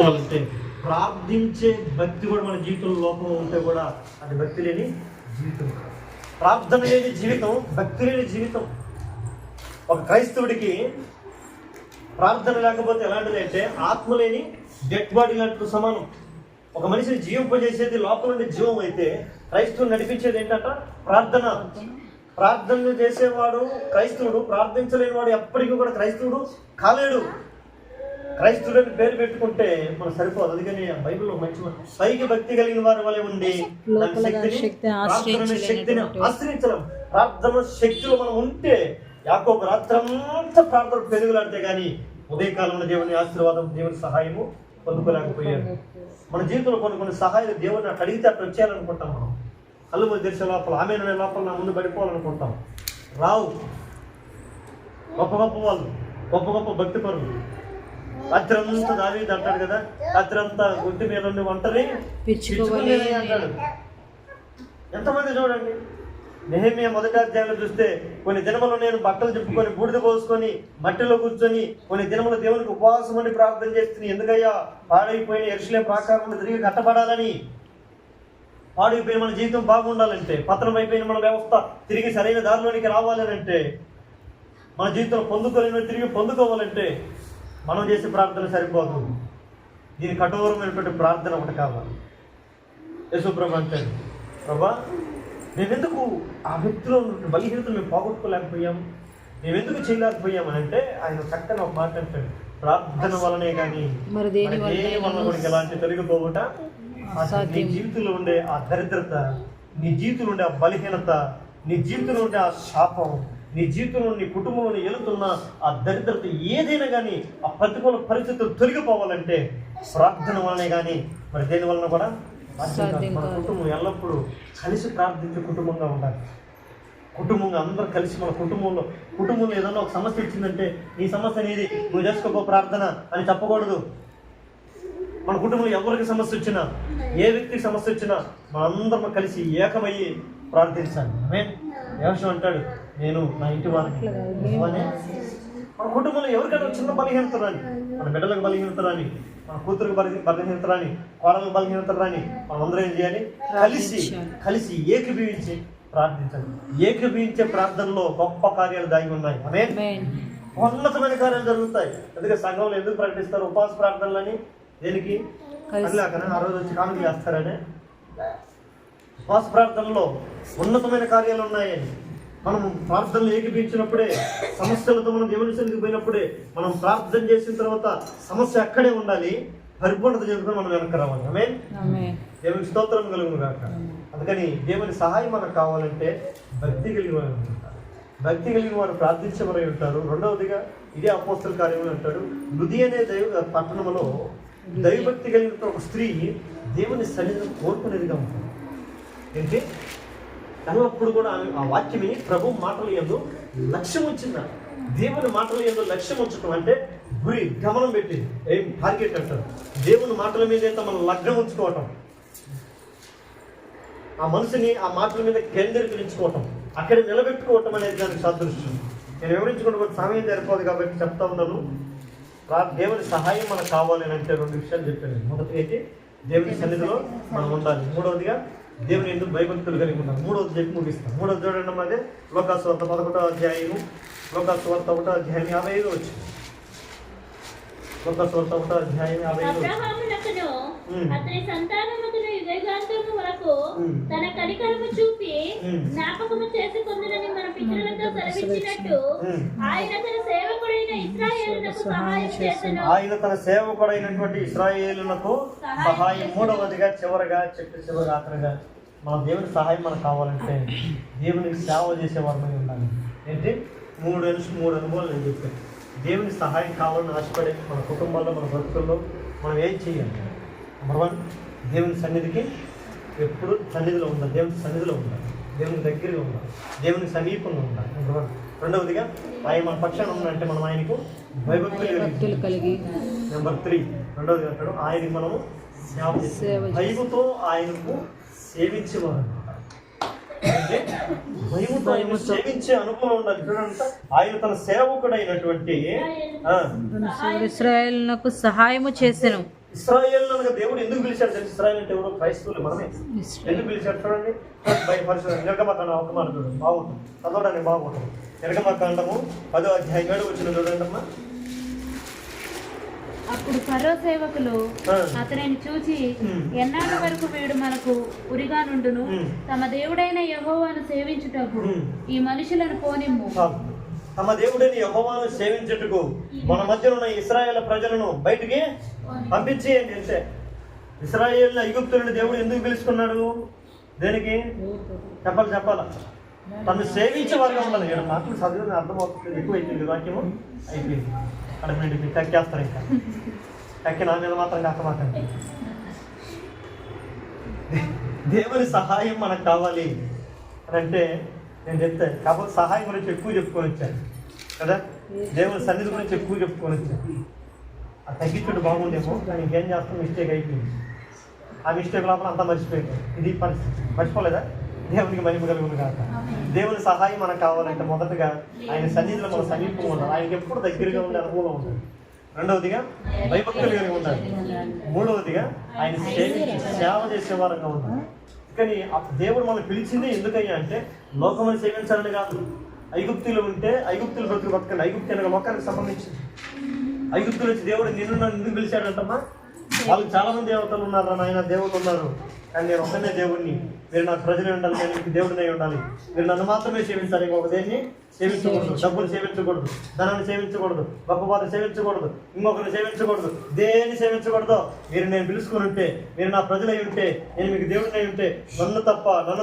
ఉండాలంటే ప్రార్థించే భక్తి కూడా మన జీవితంలో లోపం ఉంటే కూడా అది భక్తి లేని జీవితం ప్రార్థన లేని జీవితం భక్తి లేని జీవితం. ఒక క్రైస్తవుడికి ప్రార్థన లేకపోతే ఎలాంటిది అంటే ఆత్మ లేని డెడ్ బాడీ లాంటి సమానం. ఒక మనిషిని జీవింపజేసేది లోపల నుండి జీవం అయితే క్రైస్తవుని నడిపించేది ఏంటంట? ప్రార్థన. ప్రార్థనలు చేసేవాడు క్రైస్తవుడు ప్రార్థించలేని వాడు ఎప్పటికీ కూడా క్రైస్తవుడు కాలేడు. క్రైస్తవుడు అని పేరు పెట్టుకుంటే మనం సరిపోదు. అందుకని బైబిల్లో మంచి. పైకి భక్తి కలిగిన వారి వలె ఉండి శక్తిని శక్తిని ప్రార్థన శక్తిలో మనం ఉంటే యాకోబు రాత్రంతా ప్రార్థన పెరుగులాడితే కానీ ఉదయకాలంలో దేవుని ఆశీర్వాదం దేవుని సహాయము పొందుకోలేకపోయాడు. మన జీవితంలో కొన్ని కొన్ని సహాయాలు దేవుడిని అట్లా అడిగితే అట్లా వచ్చేయాలనుకుంటాం మనం. కళ్ళు ముందు తెరిచే లోపల ఆమె లోపల నా ముందు పడిపోవాలనుకుంటాం. రావు గొప్ప గొప్ప వాళ్ళు గొప్ప గొప్ప భక్తి పరులు. రాత్రంతా దావీదు అంటాడు కదా రాత్రంతా గుడ్డి మీద ఉండి ఒంటరి అంటాడు. ఎంతమంది చూడండి నెహమియా మొదటి అధ్యాయంలో చూస్తే కొన్ని దినములు నేను బట్టలు చెప్పుకొని బూడిద పోసుకొని మట్టిలో కూర్చొని కొన్ని దినములు దేవునికి ఉపవాసం అని ప్రార్థన చేస్తుంది ఎందుకయ్యా? పాడైపోయిన ఎరుసలే ప్రాకారం తిరిగి కట్టబడాలని. పాడైపోయిన మన జీవితం బాగుండాలంటే పతనం అయిపోయిన మన వ్యవస్థ తిరిగి సరైన దారిలోనికి రావాలని అంటే మన జీవితంలో పొందుకోలేని తిరిగి పొందుకోవాలంటే మనం చేసే ప్రార్థన సరిపోదు. దీని కఠోరమైనటువంటి ప్రార్థన ఒకటి కావాలి. యశుప్రభ అంటాడు ప్రభా మేమెందుకు ఆ వ్యక్తిలో బలహీనతలు మేము పోగొట్టుకోలేకపోయాం? మేమెందుకు చేయలేకపోయాం? అని అంటే ఆయన చక్కని ఒక మాట అంటాడు. ప్రార్థన వలనే కానీ కూడా ఎలాంటి తొలగిపోవుట నీ. జీవితంలో ఉండే ఆ దరిద్రత నీ జీవితంలో ఉండే ఆ బలహీనత నీ జీవితంలో ఉండే ఆ శాపం నీ జీవితంలో నీ కుటుంబంలో ఎలుతున్న ఆ దరిద్రత ఏదైనా కానీ ఆ ప్రతికూల పరిస్థితులు తొలగిపోవాలంటే ప్రార్థన వలనే కానీ మరి దేని వలన కూడా? మన. కుటుంబం ఎల్లప్పుడూ కలిసి ప్రార్థించే కుటుంబంగా ఉండాలి. కుటుంబంగా అందరూ కలిసి మన కుటుంబంలో కుటుంబంలో ఏదైనా ఒక సమస్య వచ్చిందంటే నీ సమస్య నీది నువ్వు చేసుకోపో ప్రార్థన అని చెప్పకూడదు. మన కుటుంబంలో ఎవరికి సమస్య వచ్చినా ఏ వ్యక్తికి సమస్య వచ్చినా మనందరం కలిసి ఏకమయ్యి ప్రార్థించాలి. ఆమె యోషం అంటాడు నేను నా ఇంటి వారిని. మన కుటుంబంలో ఎవరికైనా చిన్న బలహీనత రాని మన బిడ్డలకు బలహీనత రాని మన కూతురికి బలహీ బలహీనత రాని కోడలకు బలహీనత రాని మనం అందరం ఏం చేయాలి? కలిసి కలిసి ఏకీభవించి ప్రార్థించాలి. ఏకీభవించే ప్రార్థనలో గొప్ప కార్యాలు దాగి ఉన్నాయి. ఆమేన్. ఉన్నతమైన కార్యాలు జరుగుతాయి. అందుకే సంఘంలో ఎందుకు ప్రకటిస్తారు? ఉపవాస ప్రార్థనలని దేనికి. అట్లాగనే ఆ రోజు వచ్చి కానుక చేస్తారనే. ఉపవాస ప్రార్థనలో ఉన్నతమైన కార్యాలు ఉన్నాయని. మనం ప్రార్థనలు ఏకీపించినప్పుడే సమస్యలతో మనం దేవుని సన్నిధికి పోయినప్పుడే మనం ప్రార్థన చేసిన తర్వాత సమస్య అక్కడే ఉండాలి. పరిపూర్ణత చెందుకుని మనం వెనక్కి రావాలి. ఆమె. దేవునికి స్తోత్రం కలుగును కాక అందుకని దేవుని సహాయం మనకు కావాలంటే భక్తి కలిగిన వారు భక్తి కలిగిన వారు ప్రార్థించబడి ఉంటారు. రెండవదిగా ఇదే అపోస్తల కార్యములు అంటాడు. లుది అనే దైవ పట్టణంలో దైవభక్తి కలిగిన ఒక స్త్రీ దేవుని సన్నిధిని కోరుకునేదిగా ఉంటుంది. ఏంటి? ఎల్లప్పుడు కూడా ఆ వాక్యం విని ప్రభు మాటలు ఎందు లక్ష్యం ఉంచిందా. దేవుని మాటలు ఎందు లక్ష్యం ఉంచడం అంటే గురి గమనం పెట్టి ఏం టార్గెట్ అంటారు? దేవుని మాటల మీద ఎంత మనం లగ్నం ఉంచుకోవటం. ఆ మనసుని ఆ మాటల మీద కేంద్రీకరించుకోవటం. అక్కడ నిలబెట్టుకోవటం అనేది దానికి సాదృశ్యం. నేను వివరించుకుంటే కొంచెం సమయం సరిపోదు కాబట్టి చెప్తా ఉన్నాను. రా- దేవుని సహాయం మనకు కావాలి అని అంటే రెండు విషయాలు చెప్పాను. మొదటి అయితే దేవుని సన్నిధిలో మనం ఉండాలి. మూడవదిగా దేవుని ఎందుకు భయభక్తులు కలిగి ఉండాలి మూడవది చెప్పి ముగిస్తాం మూడవది చూడండి అదే లోకాస్వార్త పదకొండో అధ్యాయము లోకాస్వార్త ఒకటో అధ్యాయం యాభై ఐదు వచ్చింది లోకాస్వార్త ఒకటో అధ్యాయం యాభై ఐదు. అతని సంతానముకును యుగయుగాంతము వరకు. తన కనికరము చూపి. జ్ఞాపకము చేసుకుందునని మన పితరులతో సెలవిచ్చినట్టు. ఆయన తన చేసెను ఆయన తన సేవకుడైనటువంటి ఇస్రాయేలునకు సహాయం మూడవదిగా చివరగా చెట్టు చివరి రాత్రిగా మన దేవుని సహాయం మనకు కావాలంటే దేవునికి సేవ చేసే వారమై ఉండాలి. ఏంటి? మూడు మూడు అనుభవాలు నేను చెప్పాను. దేవుని సహాయం కావాలని ఆశపడే మన కుటుంబాల్లో మన బ్రతుకుల్లో మనం ఏం చేయాలి? నెంబర్ వన్ దేవుని సన్నిధికి ఎప్పుడు సన్నిధిలో ఉండాలి. దేవుని సన్నిధిలో ఉండాలి. దేవుని దగ్గరగా ఉండాలి. దేవుని సమీపంలో ఉండాలి. నెంబర్ వన్ రెండవదిగా ఆయన మన పక్షాన ఉండాలంటే మనం ఆయనకు భయభక్తులు కలిగి నెంబర్ త్రీ. రెండవది అంటాడు ఆయనకి మనము సేవ. భయముతో ఆయనకు సేవించేవారు. అంటే భయముతో ఆయన సేవించే అనుభవం ఉండాలి. చూడండి ఆయన తన సేవకుడైనటువంటి ఇస్రాయేలునకు సహాయము చేసెను. ఇస్రాయేల్ దేవుడు ఎందుకు పిలిచాడు తెలుసు ఇస్రాయేల్ అంటే ఎవరు క్రైస్తవులు మనమే ఎందుకు పిలిచాడు చూడండి బై పరిశుభ్రం నిర్గమకాండం ఒక మాట చూడండి బాగుంటుంది చదవడానికి బాగుంటుంది నిర్గమకాండము పదో అధ్యాయం ఏడు వచ్చిన చూడండి అమ్మా అప్పుడు ఫరో సేవకులు. అతనిని చూచి. ఎన్నాళ్ళ వరకు వీడు మనకు ఉరిగా నుండును. తమ దేవుడైన యెహోవాను సేవించుటకు ఉమ్. ఈ మనుషులను పోనిమ్ము. తమ దేవుడిని యహోవాను సేవించుటకు మన మధ్య ఉన్న ఇస్రాయేల్ ప్రజలను బయటికి పంపించేయండి తెలిసే. ఇస్రాయేల్ ఐగుప్తులని దేవుడు ఎందుకు పిలుచుకున్నాడు? దేనికి? చెప్పాలి చెప్పాలా? తను సేవించే వారుగా ఉండాలి. ఇక్కడ మాటలు చదివిన అర్థమవుతుంది. ఎక్కువ అయిపోయింది వాక్యము. అయిపోయింది. అక్కడ మీరు తక్కేస్తారు ఇంకా. తక్కి నా మీద మాత్రం కాకమాకండి దేవుని సహాయం మనకు కావాలి. అంటే నేను చెప్తాను. కాకపోతే సహాయం గురించి ఎక్కువ చెప్పుకొని వచ్చాను. కదా? దేవుని సన్నిధి గురించి ఎక్కువ చెప్పుకొని వచ్చాను. ఆ తగ్గించుడు బాగుండేమో కానీ ఇంకేం చేస్తాం? మిస్టేక్ అయిపోయింది. ఆ మిస్టేక్ లోపల అంతా మర్చిపోయింది ఇది పరిస్థితి. మర్చిపోలేదా? దేవునికి మహిమ కలుగును కాక దేవుని సహాయం మనకు కావాలంటే మొదటగా ఆయన సన్నిధిలో మన సమీపంగా ఉండాలి. ఆయనకి ఎప్పుడు దగ్గరగా ఉండే అనుభవం ఉండాలి. రెండవదిగా భయభక్తులు కలిగి ఉండాలి. మూడవదిగా ఆయన సేవ చేసే వారంగా ఉండాలి. కానీ ఆ దేవుడు మనం పిలిచింది ఎందుకయ్యా అంటే లోకమని సేవించాలని కాదు. ఐగుప్తులు ఉంటే ఐగుప్తులు బ్రతుకు బతకండి. ఐగుప్తి అనగా లోకానికి సంబంధించింది. ఐగుప్తులు వచ్చి దేవుడు నిన్ను నన్ను ఎందుకు పిలిచాడంటమ్మా? వాళ్ళు చాలా మంది దేవతలు ఉన్నారు నాయన దేవుడు ఉన్నారు. కానీ నేను ఒక్కనే దేవుడిని మీరు నాకు ప్రజలు ఉండాలి నేను మీకు దేవుడినే ఉండాలి. మీరు నన్ను మాత్రమే సేవించాలి ఇంకొక దేన్ని? సేవించకూడదు. డబ్బులు సేవించకూడదు. ధనాన్ని సేవించకూడదు. గొప్పపాత సేవించకూడదు. ఇంకొకరిని సేవించకూడదు. దేన్ని సేవించకూడదు మీరు నేను పిలుచుకుని ఉంటే మీరు నా ప్రజలై ఉంటే నేను మీకు దేవుడినై ఉంటే నన్ను తప్ప నన్ను